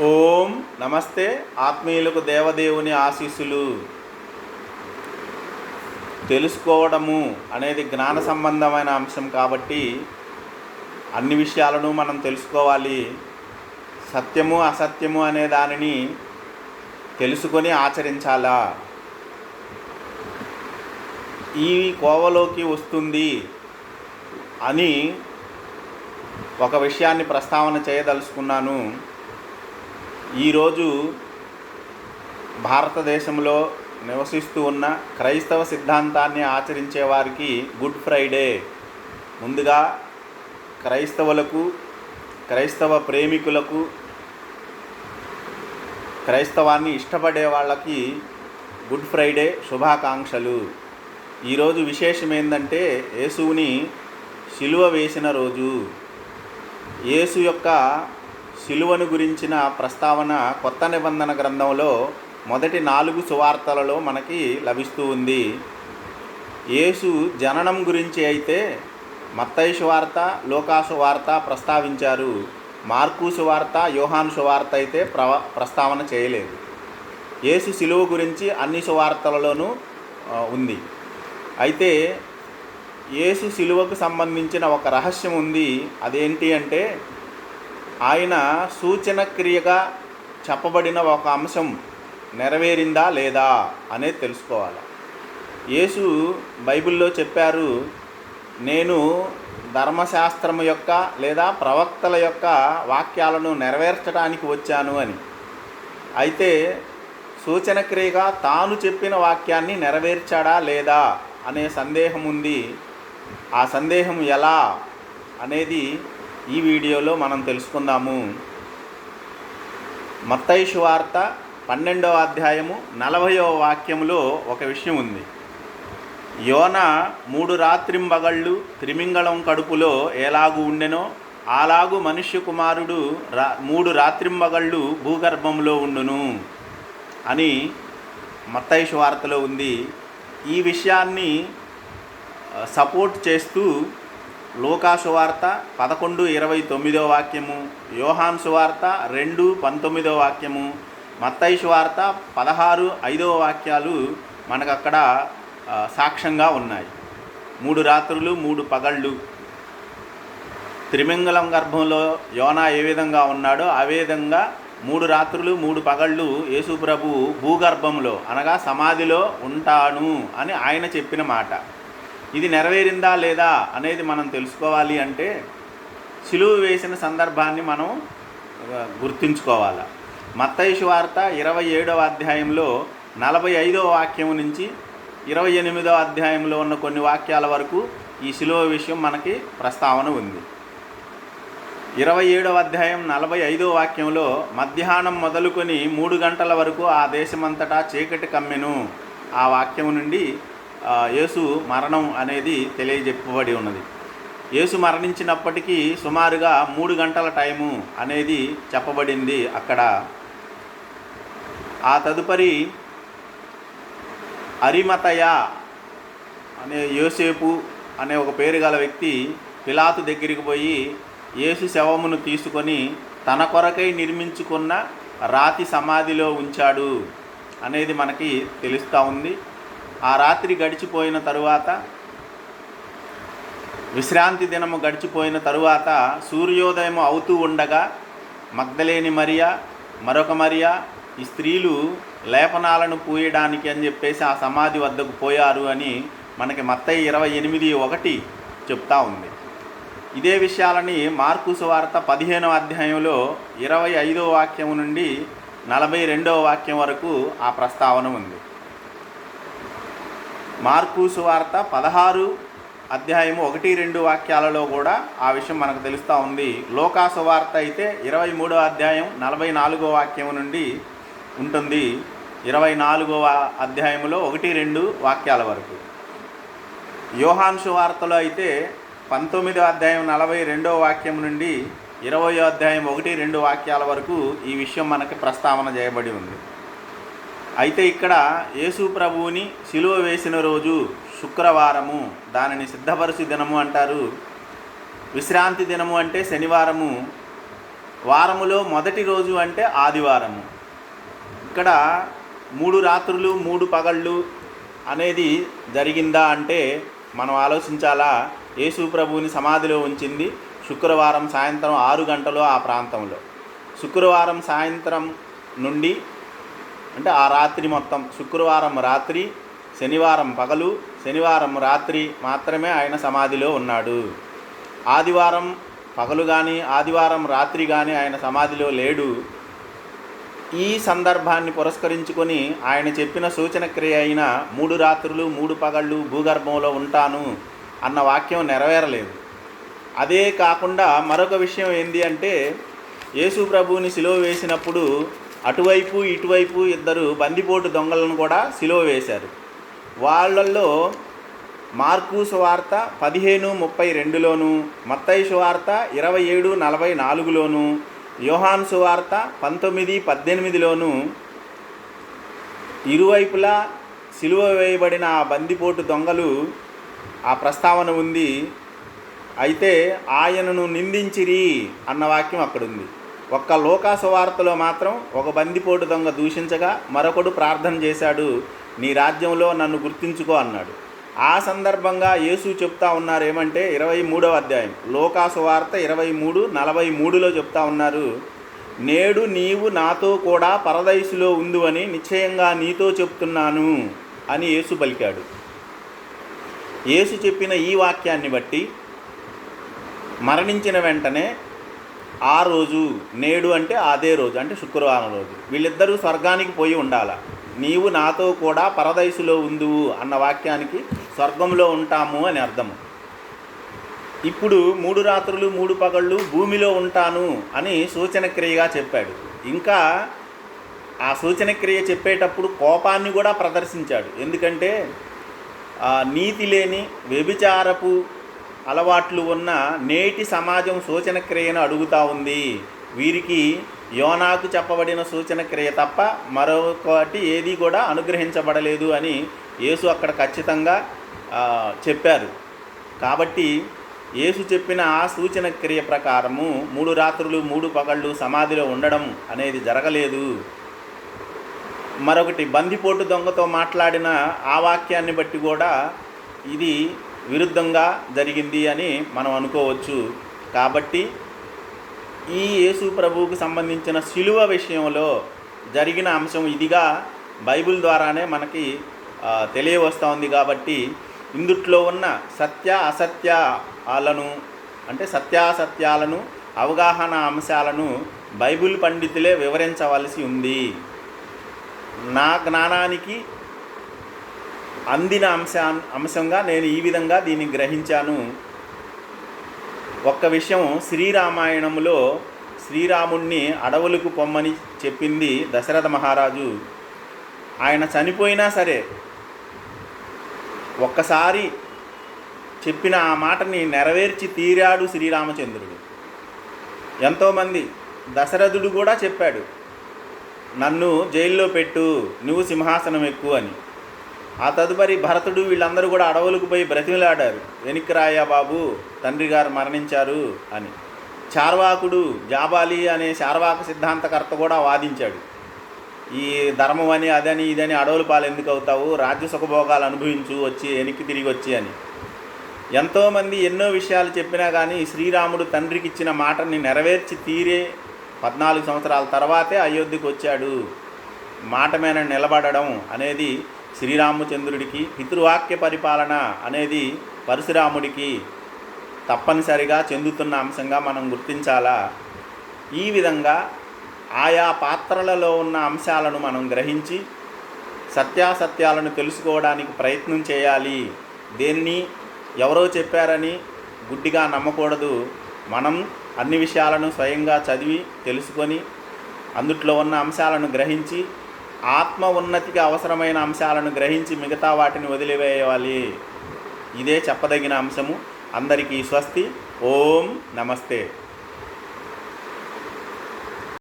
ఓం నమస్తే ఆత్మీయులకు దేవదేవుని ఆశీస్సులు. తెలుసుకోవడము అనేది జ్ఞాన సంబంధమైన అంశం కాబట్టి అన్ని విషయాలను మనం తెలుసుకోవాలి. సత్యము అసత్యము అనే దానిని తెలుసుకొని ఆచరించాలా? ఈ కోవలోకి వస్తుంది అని ఒక విషయాన్ని ప్రస్తావన చేయదలుచుకున్నాను. ఈరోజు భారతదేశంలో నివసిస్తూ ఉన్న క్రైస్తవ సిద్ధాంతాన్ని ఆచరించే వారికి గుడ్ ఫ్రైడే. ముందుగా క్రైస్తవులకు క్రైస్తవ ప్రేమికులకు క్రైస్తవాన్ని ఇష్టపడే వాళ్ళకి గుడ్ ఫ్రైడే శుభాకాంక్షలు. ఈరోజు విశేషం ఏంటంటే యేసుని సిలువ వేసిన రోజు. యేసు యొక్క సిలువను గురించిన ప్రస్తావన కొత్త నిబంధన గ్రంథంలో మొదటి నాలుగు సువార్తలలో మనకి లభిస్తూ ఉంది. యేసు జననం గురించి అయితే మత్తయి సువార్త లోకాసు వార్త ప్రస్తావించారు. మార్కు సువార్త యోహాను సువార్త అయితే ప్ర ప్రస్తావన చేయలేదు. యేసు సిలువ గురించి అన్ని సువార్తలలోనూ ఉంది. అయితే యేసు సిలువకు సంబంధించిన ఒక రహస్యం ఉంది. అదేంటి అంటే ఆయన సూచన క్రియగా చెప్పబడిన ఒక అంశం నెరవేరిందా లేదా అనేది తెలుసుకోవాలి. యేసు బైబిల్లో చెప్పారు నేను ధర్మశాస్త్రం యొక్క లేదా ప్రవక్తల యొక్క వాక్యాలను నెరవేర్చడానికి వచ్చాను అని. అయితే సూచన క్రియగా తాను చెప్పిన వాక్యాన్ని నెరవేర్చాడా లేదా అనే సందేహం ఉంది ఆ సందేహం ఎలా అనేది ఈ వీడియోలో మనం తెలుసుకుందాము. మత్తయి వార్త పన్నెండవ అధ్యాయము నలభయో వాక్యములో ఒక విషయం ఉంది. యోన మూడు రాత్రింబగళ్ళు త్రిమింగళం కడుపులో ఎలాగు ఉండెనో అలాగు మనుష్య కుమారుడు రా మూడు రాత్రింబగళ్ళు భూగర్భంలో ఉండును అని మత్తైషు వార్తలో ఉంది. ఈ విషయాన్ని సపోర్ట్ చేస్తూ లోకాసువార్త పదకొండు ఇరవై తొమ్మిదో వాక్యము యోహాన్సువార్త రెండు పంతొమ్మిదో వాక్యము మత్తయి పదహారు ఐదవ వాక్యాలు మనకు అక్కడ సాక్ష్యంగా ఉన్నాయి. మూడు రాత్రులు మూడు పగళ్ళు. త్రిమింగళం గర్భంలో యోనా ఏ విధంగా ఉన్నాడో ఆ విధంగా మూడు రాత్రులు మూడు పగళ్ళు యేసు ప్రభు భూగర్భంలో అనగా సమాధిలో ఉంటాను అని ఆయన చెప్పిన మాట. ఇది నెరవేరిందా లేదా అనేది మనం తెలుసుకోవాలి అంటే సిలువ వేసిన సందర్భాన్ని మనం గుర్తుంచుకోవాలి. మత్తయి వార్త ఇరవై ఏడవ అధ్యాయంలో నలభై ఐదవ వాక్యం నుంచి ఇరవై ఎనిమిదవ అధ్యాయంలో ఉన్న కొన్ని వాక్యాల వరకు ఈ శిలువ విషయం మనకి ప్రస్తావన ఉంది. ఇరవై ఏడవ అధ్యాయం నలభై ఐదో వాక్యంలో మధ్యాహ్నం మొదలుకొని మూడు గంటల వరకు ఆ దేశమంతటా చీకటి కమ్మెను. ఆ వాక్యం నుండి యేసు మరణం అనేది తెలియజెప్పబడి ఉన్నది. యేసు మరణించినప్పటికీ సుమారుగా మూడు గంటల టైము అనేది చెప్పబడింది అక్కడ. ఆ తదుపరి అరిమతయ అనే యోసేపు అనే ఒక పేరు గల వ్యక్తి పిలాతు దగ్గరికి పోయి యేసు శవమును తీసుకొని తన కొరకై నిర్మించుకున్న రాతి సమాధిలో ఉంచాడు అనేది మనకి తెలుస్తూ ఉంది. ఆ రాత్రి గడిచిపోయిన తరువాత విశ్రాంతి దినము గడిచిపోయిన తరువాత సూర్యోదయం అవుతూ ఉండగా మగ్ధలేని మరియా మరొక మరియా ఈ స్త్రీలు లేపనాలను పూయడానికి అని చెప్పేసి ఆ సమాధి వద్దకు పోయారు అని మనకి మత్తయి ఇరవై ఎనిమిది ఒకటి చెప్తా ఉంది. ఇదే విషయాలని మార్కు సువార్త పదిహేనవ అధ్యాయంలో ఇరవై ఐదవ వాక్యం నుండి నలభై రెండవ వాక్యం వరకు ఆ ప్రస్తావన ఉంది. మార్కు సువార్త పదహారు అధ్యాయము ఒకటి రెండు వాక్యాలలో కూడా ఆ విషయం మనకు తెలుస్తూ ఉంది. లోకా సువార్త అయితే ఇరవై మూడో అధ్యాయం నలభై నాలుగో వాక్యం నుండి ఉంటుంది. ఇరవై నాలుగవ అధ్యాయంలో ఒకటి రెండు వాక్యాల వరకు. యోహాన్ సువార్తలో అయితే పంతొమ్మిదో అధ్యాయం నలభై రెండో వాక్యం నుండి ఇరవయో అధ్యాయం ఒకటి రెండు వాక్యాల వరకు ఈ విషయం మనకి ప్రస్తావన చేయబడి ఉంది. అయితే ఇక్కడ యేసు ప్రభువుని సిలువ వేసిన రోజు శుక్రవారము. దానిని సిద్ధపరచు దినము అంటారు. విశ్రాంతి దినము అంటే శనివారము. వారములో మొదటి రోజు అంటే ఆదివారము. ఇక్కడ మూడు రాత్రులు మూడు పగళ్ళు అనేది జరిగిందా అంటే మనం ఆలోచించాలా? యేసు ప్రభువుని సమాధిలో ఉంచింది శుక్రవారం సాయంత్రం ఆరు గంటలు ఆ ప్రాంతంలో. శుక్రవారం సాయంత్రం నుండి అంటే ఆ రాత్రి మొత్తం శుక్రవారం రాత్రి శనివారం పగలు శనివారం రాత్రి మాత్రమే ఆయన సమాధిలో ఉన్నాడు. ఆదివారం పగలు కానీ ఆదివారం రాత్రి కానీ ఆయన సమాధిలో లేడు. ఈ సందర్భాన్ని పురస్కరించుకొని ఆయన చెప్పిన సూచన క్రియ అయిన మూడు రాత్రులు మూడు పగళ్ళు భూగర్భంలో ఉంటాను అన్న వాక్యం నెరవేరలేదు. అదే కాకుండా మరొక విషయం ఏంటి అంటే యేసు ప్రభువుని సిలువ వేసినప్పుడు అటువైపు ఇటువైపు ఇద్దరు బందిపోటు దొంగలను కూడా సిలువ వేశారు. వాళ్ళల్లో మార్కు సువార్త పదిహేను ముప్పై రెండులోను మత్తయి సువార్త ఇరవై ఏడు నలభై నాలుగులోను యోహాన్ సువార్త పంతొమ్మిది పద్దెనిమిదిలోను ఇరువైపులా సిలువ వేయబడిన ఆ బందిపోటు దొంగలు ఆ ప్రస్తావన ఉంది. అయితే ఆయనను నిందించిరి అన్న వాక్యం అక్కడ ఉంది ఒక్క లోకా సువార్తలో మాత్రం ఒక బందిపోటు దొంగ దూషించగా మరొకడు ప్రార్థన చేశాడు నీ రాజ్యంలో నన్ను గుర్తించుకో అన్నాడు. ఆ సందర్భంగా యేసు చెప్తా ఉన్నారు ఏమంటే ఇరవై మూడవ అధ్యాయం. లోకాసువార్త ఇరవై మూడు నలభై మూడులో చెప్తా ఉన్నారు నేడు నీవు నాతో కూడా పరదైసులో ఉందు అని నిశ్చయంగా నీతో చెప్తున్నాను అని యేసు పలికాడు. యేసు చెప్పిన ఈ వాక్యాన్ని బట్టి మరణించిన వెంటనే ఆ రోజు నేడు అంటే అదే రోజు అంటే శుక్రవారం రోజు. వీళ్ళిద్దరూ స్వర్గానికి పోయి ఉండాల. నీవు నాతో కూడా పరదైసులో ఉందువు అన్న వాక్యానికి స్వర్గంలో ఉంటాము అని అర్థము ఇప్పుడు మూడు రాత్రులు మూడు పగళ్ళు భూమిలో ఉంటాను అని సూచన క్రియగా చెప్పాడు. ఇంకా ఆ సూచన క్రియ చెప్పేటప్పుడు కోపాన్ని కూడా ప్రదర్శించాడు. ఎందుకంటే ఆ, నీతి లేని వ్యభిచారపు అలవాట్లు ఉన్న నేటి సమాజం సూచన క్రియను అడుగుతూ ఉంది. వీరికి యోనాకు చెప్పబడిన సూచన క్రియ తప్ప మరొకటి ఏది కూడా అనుగ్రహించబడలేదు అని యేసు అక్కడ ఖచ్చితంగా చెప్పారు. కాబట్టి యేసు చెప్పిన ఆ సూచన క్రియ ప్రకారము మూడు రాత్రులు మూడు పగళ్ళు సమాధిలో ఉండడం అనేది జరగలేదు. మరొకటి బందిపోటు దొంగతో మాట్లాడిన ఆ వాక్యాన్ని బట్టి కూడా ఇది విరుద్ధంగా జరిగింది అని మనం అనుకోవచ్చు. కాబట్టి ఈ యేసు ప్రభువుకు సంబంధించిన శిలువ విషయంలో జరిగిన అంశం ఇదిగా బైబిల్ ద్వారానే మనకి తెలియవస్తోంది కాబట్టి ఇందుట్లో ఉన్న సత్య అసత్యాలను అంటే సత్యాసత్యాలను అవగాహన అంశాలను బైబిల్ పండితులే వివరించవలసి ఉంది. నా జ్ఞానానికి అందిన అంశా అంశంగా నేను ఈ విధంగా దీన్ని గ్రహించాను. ఒక్క విషయం శ్రీరామాయణంలో శ్రీరాముణ్ణి అడవులకు పొమ్మని చెప్పింది దశరథ మహారాజు. ఆయన చనిపోయినా సరే ఒక్కసారి చెప్పిన ఆ మాటని నెరవేర్చి తీరాడు శ్రీరామచంద్రుడు. ఎంతోమంది దశరథుడు కూడా చెప్పాడు నన్ను జైల్లో పెట్టు నువ్వు సింహాసనం ఎక్కువ అని. ఆ తదుపరి భరతుడు వీళ్ళందరూ కూడా అడవులకు పోయి బ్రతిమిలాడారు. వెనక్కి రాయా బాబు తండ్రి గారు మరణించారు అని. చార్వాకుడు జాబాలి అనే చార్వాక సిద్ధాంతకర్త కూడా వాదించాడు. ఈ ధర్మం అని అదని ఇదని అడవులు పాలు ఎందుకు అవుతావు? రాజ్య సుఖభోగాలు అనుభవించు వచ్చి వెనక్కి తిరిగి వచ్చి అని. ఎంతోమంది ఎన్నో విషయాలు చెప్పినా కానీ శ్రీరాముడు తండ్రికి ఇచ్చిన మాటని నెరవేర్చి తీరే పద్నాలుగు సంవత్సరాల తర్వాతే అయోధ్యకు వచ్చాడు. మాట మీద నిలబడడం అనేది శ్రీరామచంద్రుడికి పితృవాక్య పరిపాలన అనేది పరశురాముడికి తప్పనిసరిగా చెందుతున్న అంశంగా మనం గుర్తించాలా? ఈ విధంగా ఆయా పాత్రలలో ఉన్న అంశాలను మనం గ్రహించి సత్యాసత్యాలను తెలుసుకోవడానికి ప్రయత్నం చేయాలి. దేన్ని? ఎవరో చెప్పారని గుడ్డిగా నమ్మకూడదు. మనం అన్ని విషయాలను స్వయంగా చదివి తెలుసుకొని అందుట్లో ఉన్న అంశాలను గ్రహించి ఆత్మ ఉన్నతికి అవసరమైన అంశాలను గ్రహించి మిగతా వాటిని వదిలివేయాలి. ఇదే చెప్పదగిన అంశము. అందరికీ స్వస్తి. ఓం నమస్తే.